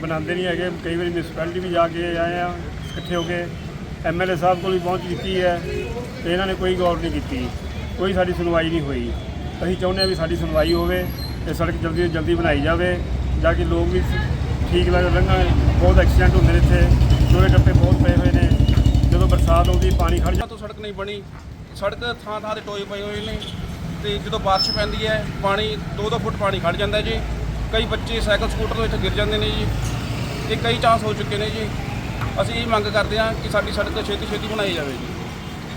ਬਣਾਉਂਦੇ ਨਹੀਂ ਹੈਗੇ। ਕਈ ਵਾਰੀ ਮਿਊਨਿਸਪੈਲਿਟੀ ਵੀ ਜਾ ਕੇ ਆਏ ਆ, ਇਕੱਠੇ ਹੋ ਕੇ ਐਮਐਲਏ ਸਾਹਿਬ ਕੋਲ ਵੀ ਪਹੁੰਚ ਕੀਤੀ ਹੈ ਤੇ ਇਹਨਾਂ ਨੇ ਕੋਈ ਗੌਰ ਨਹੀਂ ਕੀਤੀ। ਕੋਈ ਸਾਡੀ ਸੁਣਵਾਈ ਨਹੀਂ ਹੋਈ। ਅਸੀਂ ਚਾਹੁੰਦੇ ਹਾਂ ਵੀ ਸਾਡੀ ਸੁਣਵਾਈ ਹੋਵੇ ਤੇ ਸੜਕ ਜਲਦੀ ਤੋਂ ਜਲਦੀ ਬਣਾਈ ਜਾਵੇ, ਜਾ ਕਿ ਲੋਕ ਵੀ ਠੀਕ ਲੱਗ ਲੰਘਣ ਬਹੁਤ ਐਕਸੀਡੈਂਟ ਹੁੰਦੇ ਨੇ ਇੱਥੇ। ਟੋਏ ਟੱਪੇ ਬਹੁਤ ਪਏ ਹੋਏ ਨੇ। ਜਦੋਂ ਬਰਸਾਤ ਆਉਂਦੀ, ਪਾਣੀ ਖੜ ਜਾਂਦਾ। ਤੋਂ ਸੜਕ ਨਹੀਂ ਬਣੀ। ਸੜਕ ਥਾਂ ਥਾਂ ਤੇ ਟੋਏ ਪਏ ਹੋਏ ਨੇ ਤੇ ਜਦੋਂ ਬਾਰਿਸ਼ ਪੈਂਦੀ ਹੈ, ਪਾਣੀ 2-2 ਫੁੱਟ ਪਾਣੀ ਖੜ ਜਾਂਦਾ ਜੀ। ਕਈ ਬੱਚੇ ਸਾਈਕਲ ਸਕੂਟਰ ਤੋਂ ਇੱਥੇ ਗਿਰ ਜਾਂਦੇ ਨੇ ਜੀ। ਤੇ ਕਈ ਚਾਂਸ ਹੋ ਚੁੱਕੇ ਨੇ ਜੀ। ਅਸੀਂ ਇਹ ਮੰਗ ਕਰਦੇ ਹਾਂ ਕਿ ਸਾਡੀ ਸੜਕ ਛੇਤੀ ਛੇਤੀ ਬਣਾਈ ਜਾਵੇ ਜੀ।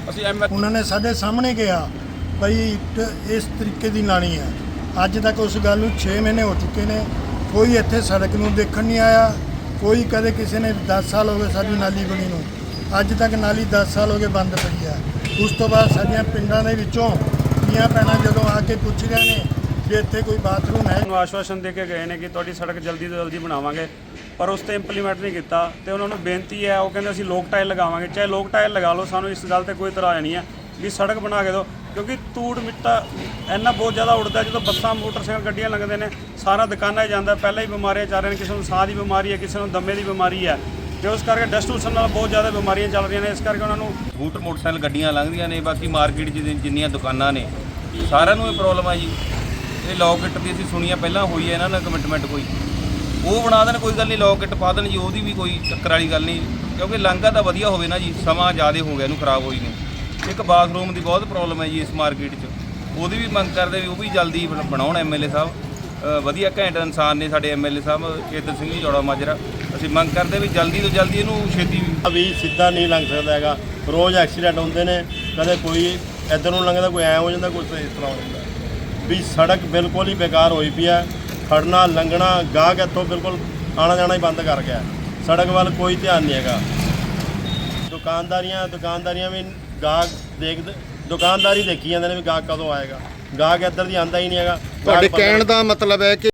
ਅਸੀਂ ਐਮ ਉਹਨਾਂ ਨੇ ਸਾਡੇ ਸਾਹਮਣੇ ਕਿਹਾ ਭਈ ਇੱਟ ਇਸ ਤਰੀਕੇ ਦੀ ਲਾਣੀ ਹੈ। ਅੱਜ ਤੱਕ ਉਸ ਗੱਲ ਨੂੰ 6 ਮਹੀਨੇ ਹੋ ਚੁੱਕੇ ਨੇ। ਕੋਈ ਇੱਥੇ ਸੜਕ ਨੂੰ ਦੇਖਣ ਨਹੀਂ ਆਇਆ। ਕੋਈ ਕਦੇ ਕਿਸੇ ਨੇ 10 ਸਾਲ ਹੋ ਗਏ ਸਾਡੀ ਨਾਲੀ ਬਣੀ ਨੂੰ। ਅੱਜ ਤੱਕ ਨਾਲੀ 10 ਸਾਲ ਹੋ ਗਏ ਬੰਦ ਪਈ ਹੈ। ਉਸ ਤੋਂ ਬਾਅਦ ਸਾਡੀਆਂ ਪਿੰਡਾਂ ਦੇ ਵਿੱਚੋਂ ਧੀਆਂ ਭੈਣਾਂ ਜਦੋਂ ਆ ਕੇ ਪੁੱਛ ਰਹੇ ਨੇ ਕਿ ਇੱਥੇ ਕੋਈ ਬਾਥਰੂਮ ਹੈ। ਨੂੰ ਆਸ਼ਵਾਸਨ ਦੇ ਕੇ ਗਏ ਨੇ ਕਿ ਤੁਹਾਡੀ ਸੜਕ ਜਲਦੀ ਤੋਂ ਜਲਦੀ ਬਣਾਵਾਂਗੇ ਪਰ ਉਸ ਤੇ ਇੰਪਲੀਮੈਂਟ ਨਹੀਂ ਕੀਤਾ ਤੇ ਉਹਨਾਂ ਨੂੰ ਬੇਨਤੀ ਹੈ ਉਹ ਕਹਿੰਦੇ ਅਸੀਂ ਲੋਕ ਟਾਇਲ ਲਗਾਵਾਂਗੇ। ਚਾਹੇ ਲੋਕ ਟਾਇਲ ਲਗਾ ਲਓ ਸਾਨੂੰ ਇਸ ਗੱਲ ਤੇ ਕੋਈ ਇਤਰਾਜ਼ ਨਹੀਂ ਹੈ ਵੀ ਸੜਕ ਬਣਾ ਕੇ ਦਿਓ ਕਿਉਂਕਿ ਧੂੜ ਮਿੱਟਾ ਇੰਨਾ ਬਹੁਤ ਜ਼ਿਆਦਾ ਉੱਡਦਾ ਜਦੋਂ ਬੱਸਾਂ ਮੋਟਰਸਾਈਕਲ ਗੱਡੀਆਂ ਲੰਘਦੇ ਨੇ ਸਾਰਾ ਦੁਕਾਨਾਂ 'ਚ ਜਾਂਦਾ ਪਹਿਲਾਂ ਹੀ ਬਿਮਾਰੀਆਂ ਚੱਲ ਰਹੀਆਂ ਨੇ ਕਿਸੇ ਨੂੰ ਸਾਹ ਦੀ ਬਿਮਾਰੀ ਹੈ ਕਿਸੇ ਨੂੰ ਦਮੇ ਦੀ ਬਿਮਾਰੀ ਹੈ। ਤੇ ਉਸ ਕਰਕੇ ਡਸਟ ਉਸਨ ਨਾਲ ਬਹੁਤ ਜ਼ਿਆਦਾ ਬਿਮਾਰੀਆਂ ਚੱਲ ਰਹੀਆਂ ਨੇ ਇਸ ਕਰਕੇ ਉਹਨਾਂ ਨੂੰ ਸਕੂਟਰ ਮੋਟਰਸਾਈਕਲ ਗੱਡੀਆਂ ਲੰਘਦੀਆਂ ਨੇ ਬਾਕੀ ਮਾਰਕੀਟ 'ਚ ਜਿ- ਜਿੰਨੀਆਂ ਦੁਕਾਨਾਂ ਨੇ ਸਾਰਿਆਂ ਨੂੰ ਇਹ ਪ੍ਰੋਬਲਮ ਆ ਜੀ। ਇਹ ਲੌਕਟ ਦੀ ਅਸੀਂ ਸੁਣੀਆਂ ਪਹਿਲਾਂ ਹੋਈ ਹੈ ਇਹਨਾਂ ਨਾਲ ਕਮਿਟਮੈਂਟ ਕੋਈ। ਉਹ ਬਣਾ ਦੇਣ, ਕੋਈ ਗੱਲ ਨਹੀਂ ਲੌਕਟ ਪਾ ਦੇਣ ਜੀ, ਉਹਦੀ ਵੀ ਕੋਈ ਚੱਕਰ ਵਾਲੀ ਗੱਲ ਨਹੀਂ। ਕਿਉਂਕਿ ਲੰਘਾ ਤਾਂ ਵਧੀਆ ਹੋਵੇ ਨਾ ਜੀ, ਸਮਾਂ ਜ਼ਿਆਦਾ ਹੋ ਗਿਆ ਇਹਨੂੰ ਖਰਾਬ ਹੋਈ ਨੂੰ। ਇੱਕ ਬਾਥਰੂਮ ਦੀ ਬਹੁਤ ਪ੍ਰੋਬਲਮ ਹੈ ਜੀ ਇਸ ਮਾਰਕੀਟ 'ਚ। ਉਹਦੀ ਵੀ ਮੰਗ ਕਰਦੇ ਵੀ ਉਹ ਵੀ ਜਲਦੀ ਬਣ- ਬਣਾਉਣ ਐਮਐਲਏ ਸਾਹਿਬ। ਵਧੀਆ ਘੈਂਟ ਇਨਸਾਨ ਨੇ ਸਾਡੇ ਐਮਐਲਏ ਸਾਹਿਬ, ਚੇਤਨ ਸਿੰਘ ਜੀ, ਜੋੜਾ ਮਾਜਰਾ। ਅਸੀਂ ਮੰਗ ਕਰਦੇ ਵੀ ਜਲਦੀ ਤੋਂ ਜਲਦੀ ਇਹਨੂੰ ਛੇਤੀ ਵੀ ਸਿੱਧਾ ਨਹੀਂ ਲੰਘ ਸਕਦਾ ਹੈਗਾ। ਰੋਜ਼ ਐਕਸੀਡੈਂਟ ਹੁੰਦੇ ਨੇ, ਕਦੇ ਕੋਈ ਇੱਧਰ ਨੂੰ ਲੰਘਦਾ, ਕੋਈ ਐ ਹੋ ਜਾਂਦਾ, ਕੋਈ ਇਸ ਤਰ੍ਹਾਂ ਹੋ ਜਾਂਦਾ। ਵੀ ਸੜਕ ਬਿਲਕੁਲ ਹੀ ਬੇਕਾਰ ਹੋਈ ਪਈ ਹੈ। ਖੜਨਾ ਲੰਘਣਾ ਗਾਹਕ ਇੱਥੋਂ ਬਿਲਕੁਲ ਆਣਾ ਜਾਣਾ ਹੀ ਬੰਦ ਕਰ ਗਿਆ ਸੜਕ ਵੱਲ ਕੋਈ ਧਿਆਨ ਨਹੀਂ ਹੈਗਾ। ਦੁਕਾਨਦਾਰੀਆਂ ਦੁਕਾਨਦਾਰੀਆਂ ਵੀ ਗਾਹਕ ਦੇਖਦੇ ਦੁਕਾਨਦਾਰੀ ਦੇਖੀ ਜਾਂਦੇ ਨੇ ਵੀ ਗਾਹਕ ਕਦੋਂ ਆਏਗਾ। ਗਾਹਕ ਇੱਧਰ ਦੀ ਆਂਦਾ ਹੀ ਨਹੀਂ ਹੈਗਾ। ਤੁਹਾਡੇ ਕਹਿਣ ਦਾ ਮਤਲਬ ਹੈ ਕਿ